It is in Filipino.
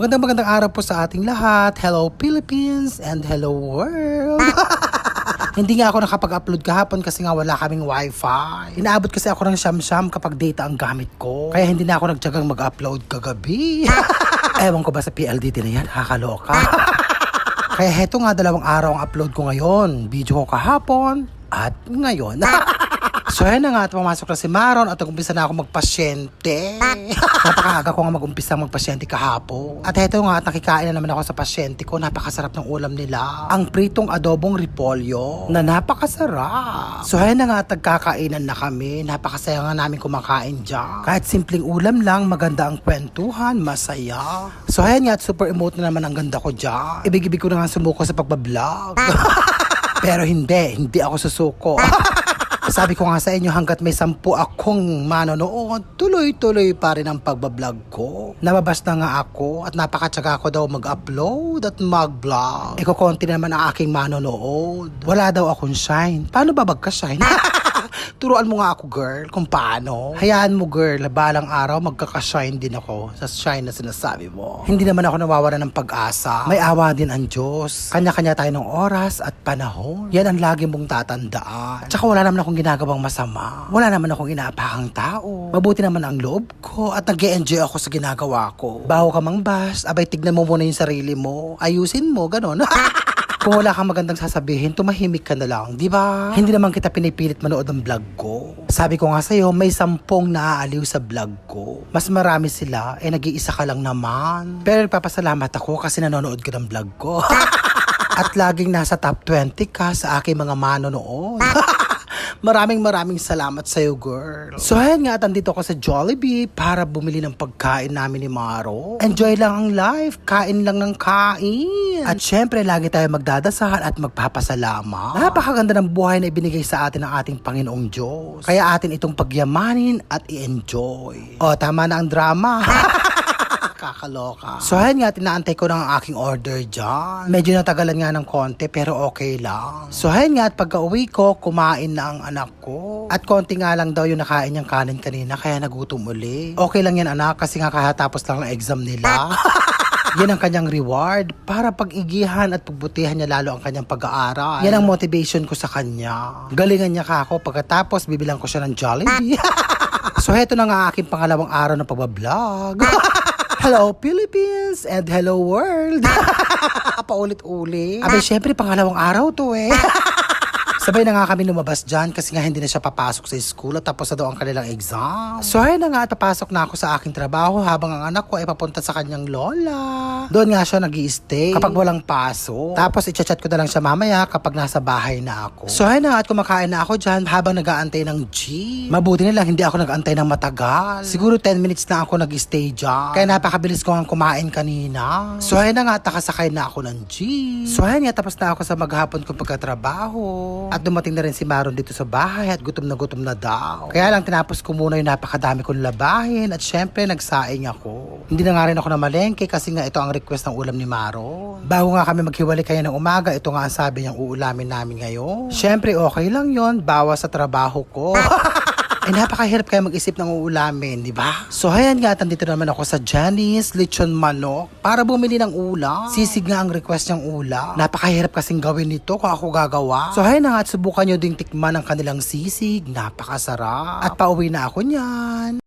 Magandang magandang araw po sa ating lahat. Hello Philippines and hello world. Hindi nga ako nakapag-upload kahapon kasi nga wala kaming wifi. Inaabot kasi ako ng siyam-siyam kapag data ang gamit ko. Kaya hindi na ako nagtsagang mag-upload kagabi. Ewan ko ba sa PLDT na yan, kakaloka. Kaya heto nga dalawang araw ang upload ko ngayon. Video ko kahapon at ngayon. So yan na nga at pumasok na si Maron at nag-umpisa na ako magpasyente. Napakaaga ko nga mag-umpisa magpasyente kahapon. At heto nga at nakikain na naman ako sa pasyente ko. Napakasarap ng ulam nila. Ang pritong adobong repolyo na napakasarap. So yan na nga at nagkakainan na kami. Napakasaya nga namin kumakain dyan. Kahit simpleng ulam lang, maganda ang kwentuhan, masaya. So ayan nga at super emote na naman ang ganda ko dyan. Ibig-ibig ko na nga sumuko sa pagbablog. Pero hindi, hindi ako susuko. Sabi ko nga sa inyo hanggat may sampu akong manonood, tuloy-tuloy pa rin ang pagbablog ko. Nababas na nga ako at napakatsaga ko daw mag-upload at mag-vlog. Eko konti naman ang aking manonood. Wala daw akong shine. Paano ba magka-shine? Turuan mo nga ako girl kung paano. Hayaan mo girl, balang araw magkaka-shine din ako sa shine na sinasabi mo. Hindi naman ako nawawala ng pag-asa. May awa din ang Diyos. Kanya-kanya tayo ng oras at panahon. Yan ang lagi mong tatandaan. Tsaka wala naman akong ginagawang masama. Wala naman akong inaapahang tao. Mabuti naman ang loob ko at nag enjoy ako sa ginagawa ko. Baho ka mang bas, abay tignan mo muna yung sarili mo. Ayusin mo, ganon. Kung wala kang magandang sasabihin, tumahimik ka na lang, di ba? Hindi naman kita pinipilit manood ng vlog ko. Sabi ko nga sa'yo, may sampung naaaliw sa vlog ko. Mas marami sila, eh nag-iisa ka lang naman. Pero nagpapasalamat ako kasi nanonood ka ng vlog ko. At laging nasa top 20 ka sa aking mga manonood. Maraming maraming salamat sa iyo, girl. So, ayan nga, at andito ako sa Jollibee para bumili ng pagkain namin ni Maro. Enjoy lang ang life, kain lang ng kain. At syempre, lagi tayo magdadasal at magpapasalamat. Napakaganda ng buhay na ibinigay sa atin ng ating Panginoong Diyos. Kaya atin itong pagyamanin at i-enjoy. O, tama na ang drama. Kakaloka. So, ayan nga, tinaantay ko ng aking order dyan. Medyo natagalan nga ng konti, pero okay lang. So, ayan nga, at pagka uwi ko, kumain na ang anak ko. At konti nga lang daw yung nakain niyang kanin kanina, kaya nagutom uli. Okay lang yan, anak, kasi nga kakatapos lang ng exam nila. Yan ang kanyang reward para pag-igihan at pagbutihan niya lalo ang kanyang pag-aaral. Yan ang motivation ko sa kanya. Galingan niya ka ako pagkatapos bibilang ko siya ng Jollibee. so heto na nga aking pangalawang araw ng pagbablog. Hello Philippines and hello world. Paulit-ulit. Abay, syempre pangalawang araw to eh. Sabay na nga kami lumabas dyan kasi nga hindi na siya papasok sa school at tapos na daw ang kanilang exam. So ayun na nga at papasok na ako sa aking trabaho habang ang anak ko ay papunta sa kanyang lola. Doon nga siya nag stay kapag walang pasok. Tapos i-chat ko na lang siya mamaya kapag nasa bahay na ako. So ayun na nga at kumakain na ako dyan habang nag-aantay ng jeep. Mabuti na lang hindi ako nag-aantay ng matagal. Siguro 10 minutes na ako nag-stay dyan. Kaya napakabilis ko ang kumain kanina. So ayun na nga at nakasakay na ako ng jeep. So ayun nga tapos na ako sa maghapon kong pagkatrabaho. At dumating na rin si Maron dito sa bahay at gutom na gutom na daw. Kaya lang tinapos ko muna yung napakadami kong labahin at syempre nagsaing ako. Hindi na nga rin ako namalengke kasi nga ito ang request ng ulam ni Maron. Bago nga kami maghiwalay kaya ng umaga, ito nga ang sabi niyang uulamin namin ngayon. Syempre okay lang yon bawas sa trabaho ko. Ay, napakahirap kaya mag-isip ng uulamin, di ba? So, ayan nga, at nandito naman ako sa Janice Lechon Manok para bumili ng ulam. Sisig nga ang request niyang ulam. Napakahirap kasing gawin nito kung ako gagawa. So, ayan na nga, at subukan niyo ding tikman ang kanilang sisig. Napakasarap. At pauwi na ako niyan.